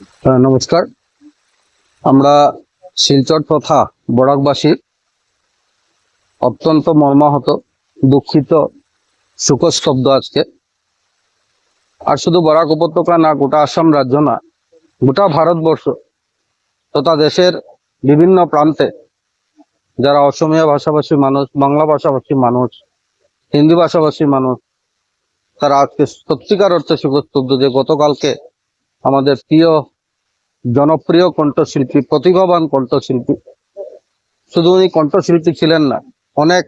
হ্যাঁ, নমস্কার। আমরা শিলচর তথা বরাকবাসী অত্যন্ত মর্মাহত দুঃখিত শোকস্তব্ধ আজকে। আর শুধু বরাক উপত্যকা না গোটা আসাম রাজ্য না গোটা ভারতবর্ষ তথা দেশের বিভিন্ন প্রান্তে যারা অসমীয়া ভাষাভাষী মানুষ বাংলা ভাষাভাষী মানুষ হিন্দি ভাষাভাষী মানুষ তারা আজকে সত্যিকার অর্থে শোকস্তব্ধ যে গতকালকে আমাদের প্রিয়, জনপ্রিয় কণ্ঠশিল্পী, প্রতিভাবান কণ্ঠশিল্পী। শুধু উনি কণ্ঠশিল্পী ছিলেন না, অনেক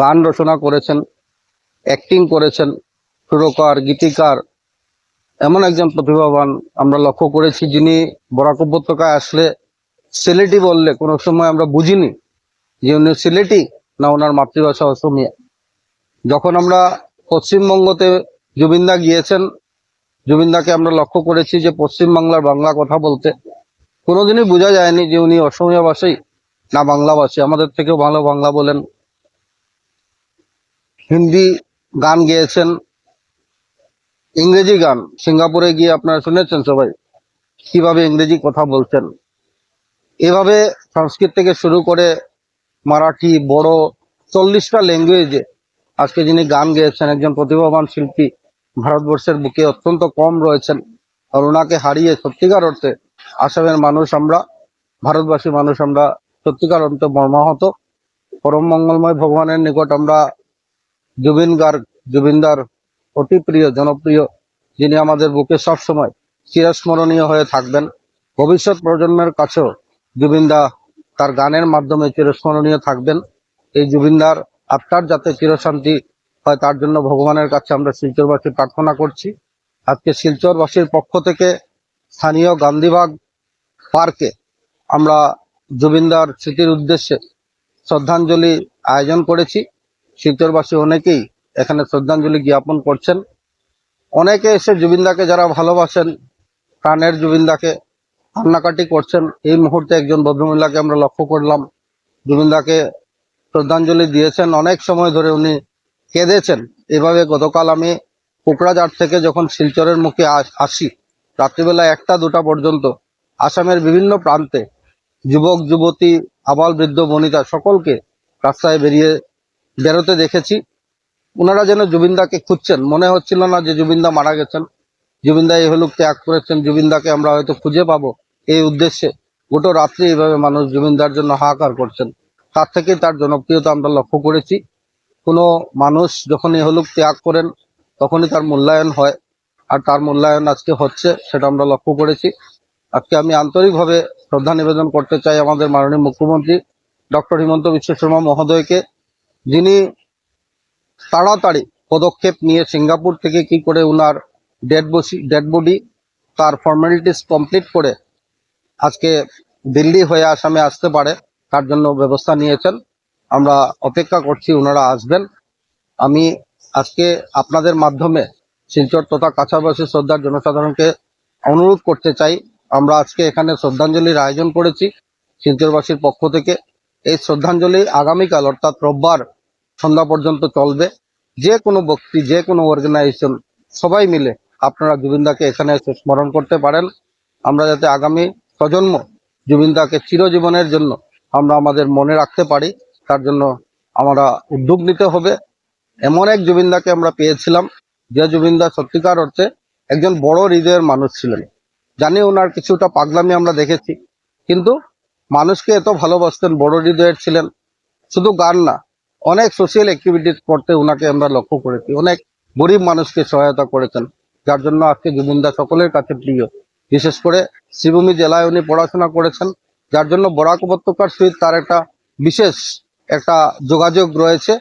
গান রচনা করেছেন অ্যাক্টিং করেছেন, সুরকার, গীতিকার। এমন একজন প্রতিভাবান আমরা লক্ষ্য করেছি যিনি বরাক উপত্যকায় আসলে সিলেটি বললে কোনো সময় আমরা বুঝিনি যে উনি সিলেটি না ওনার মাতৃভাষা অসমিয়া। যখন আমরা পশ্চিমবঙ্গতে জুবিনদা গিয়েছেন জুবিনদাকে আমরা লক্ষ্য করেছি যে পশ্চিমবাংলার বাংলা কথা বলতে। কোনোদিনই বোঝা যায়নি যে উনি অসমীয়া ভাষাই না বাংলা ভাষী আমাদের থেকেও ভালো বাংলা বলেন। হিন্দি গান গেয়েছেন। ইংরেজি গান। সিঙ্গাপুরে গিয়ে আপনারা শুনেছেন সবাই কীভাবে ইংরেজি কথা বলছেন। এভাবে সংস্কৃত থেকে শুরু করে মারাঠি, বড় চল্লিশটা ল্যাঙ্গুয়েজে আজকে যিনি গান গেয়েছেন, একজন প্রতিভাবান শিল্পী ভারতবর্ষের বুকে অত্যন্ত কম রয়েছেন। আর ওনাকে হারিয়ে সত্যিকার অর্থে আসামের মানুষ আমরা, ভারতবাসী মানুষ আমরা সত্যিকার অর্থে মর্মাহত। পরম মঙ্গলময় ভগবানের নিকট আমরা জুবিন গার্গ, জুবিনদার অতি প্রিয়, জনপ্রিয়, যিনি আমাদের বুকে সবসময় চিরস্মরণীয় হয়ে থাকবেন। ভবিষ্যৎ প্রজন্মের কাছেও জুবিনদা তার গানের মাধ্যমে চিরস্মরণীয় থাকবেন। এই জুবিনদার আত্মার যাতে চিরশান্তি হয় তার জন্য ভগবানের কাছে আমরা শিলচরবাসী প্রার্থনা করছি। আজকে শিলচরবাসীর পক্ষ থেকে স্থানীয় গান্ধীবাগ পার্কে আমরা জুবিনদার স্মৃতির উদ্দেশ্যে শ্রদ্ধাঞ্জলি আয়োজন করেছি। শিলচরবাসী অনেকেই এখানে শ্রদ্ধাঞ্জলি জ্ঞাপন করছেন। অনেকে এসে জুবিনদাকে যারা ভালোবাসেন, প্রাণের জুবিনদাকে কান্নাকাটি করছেন, এই মুহূর্তে একজন ভদ্রমহিলাকে আমরা লক্ষ্য করলাম। জুবিনদাকে শ্রদ্ধাঞ্জলি দিয়েছেন। অনেক সময় ধরে উনি কেঁদেছেন। এভাবে গতকাল আমি কোকরাঝাড় থেকে যখন শিলচরের মুখে আসি রাত্রিবেলা একটা, দুটা পর্যন্ত আসামের বিভিন্ন প্রান্তে যুবক, যুবতী, আবাল বৃদ্ধ, বনিতা সকলকে রাস্তায় বেরিয়ে বেরোতে দেখেছি। ওনারা যেন জুবিনদাকে খুঁজছেন। মনে হচ্ছিল না যে জুবিনদা মারা গেছেন। জুবিনদা এই হলুক ত্যাগ করেছেন। জুবিনদাকে আমরা হয়তো খুঁজে পাবো এই উদ্দেশ্যে। গোটো রাত্রি এইভাবে মানুষ জুবিনদার জন্য হাহাকার করছেন। তার থেকে তার জনপ্রিয়তা আমরা লক্ষ্য করেছি। কোনো মানুষ যখন এহলুক ত্যাগ করেন, তখনই তার মূল্যায়ন হয়। আর তার মূল্যায়ন আজকে হচ্ছে, সেটা আমরা লক্ষ্য করেছি। আজকে আমি আন্তরিকভাবে শ্রদ্ধা নিবেদন করতে চাই আমাদের মাননীয় মুখ্যমন্ত্রী, ডক্টর হিমন্ত বিশ্ব শর্মা মহোদয়কে, যিনি তাড়াতাড়ি পদক্ষেপ নিয়ে সিঙ্গাপুর থেকে কি করে উনার ডেড বসি, ডেড বডি, তার ফর্মালিটিস কমপ্লিট করে আজকে দিল্লি হয়ে আসামে আসতে পারে, তার জন্য ব্যবস্থা নিয়েছেন। আমরা অপেক্ষা করছি, ওনারা আসবেন। আমি আজকে আপনাদের মাধ্যমে শিলচর তথা কাছারবাসী শ্রদ্ধার জনসাধারণকে অনুরোধ করতে চাই, আমরা আজকে এখানে শ্রদ্ধাঞ্জলির আয়োজন করেছি শিলচরবাসীর পক্ষ থেকে। এই শ্রদ্ধাঞ্জলি আগামীকাল, অর্থাৎ রোববার সন্ধ্যা পর্যন্ত চলবে। যে কোনো ব্যক্তি, যে কোনো অর্গানাইজেশন সবাই মিলে আপনারা জুবিনদাকে এখানে এসে স্মরণ করতে পারেন। আমরা যাতে আগামী প্রজন্ম জুবিনদাকে চিরজীবনের জন্য আমরা আমাদের মনে রাখতে পারি। তার জন্য আমরা উদ্যোগ নিতে হবে। এমন এক জুবিনদাকে আমরা পেয়েছিলাম, যে জুবিনদা সত্যিকার অর্থে একজন বড় হৃদয়ের মানুষ ছিলেন। জানি ওনার কিছুটা পাগলামি আমরা দেখেছি, কিন্তু মানুষকে এত ভালোবাসতেন, বড় হৃদয়ের ছিলেন। শুধু গান না, অনেক সোশিয়াল অ্যাক্টিভিটিস করতে ওনাকে আমরা লক্ষ্য করেছি। অনেক গরিব মানুষকে সহায়তা করেছেন, যার জন্য আজকে জুবিনদা সকলের কাছে প্রিয়। বিশেষ করে শ্রীভূমি জেলায় উনি পড়াশোনা করেছেন, যার জন্য বরাক উপত্যকার সহিত তার একটা বিশেষ একটা যোগাযোগ রয়েছে।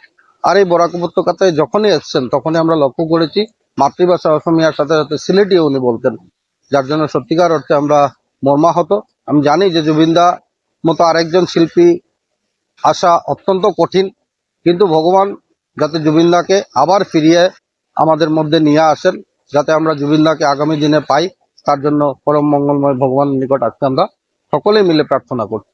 আর এই বরাক উপত্যকাতে যখনই এসছেন, তখনই আমরা লক্ষ্য করেছি মাতৃভাষা অসমিয়ার সাথে সাথে সিলেটিও উনি বলতেন, যার জন্য সত্যিকার অর্থে আমরা মর্মাহত। আমি জানি যে জুবিনদা মতো আরেকজন শিল্পী আসা অত্যন্ত কঠিন, কিন্তু ভগবান যাতে জুবিনদাকে আবার ফিরিয়ে আমাদের মধ্যে নিয়ে আসেন, যাতে আমরা জুবিনদাকে আগামী দিনে পাই, তার জন্য পরম মঙ্গলময় ভগবানের নিকট আজকে আমরা সকলে মিলে প্রার্থনা করছি।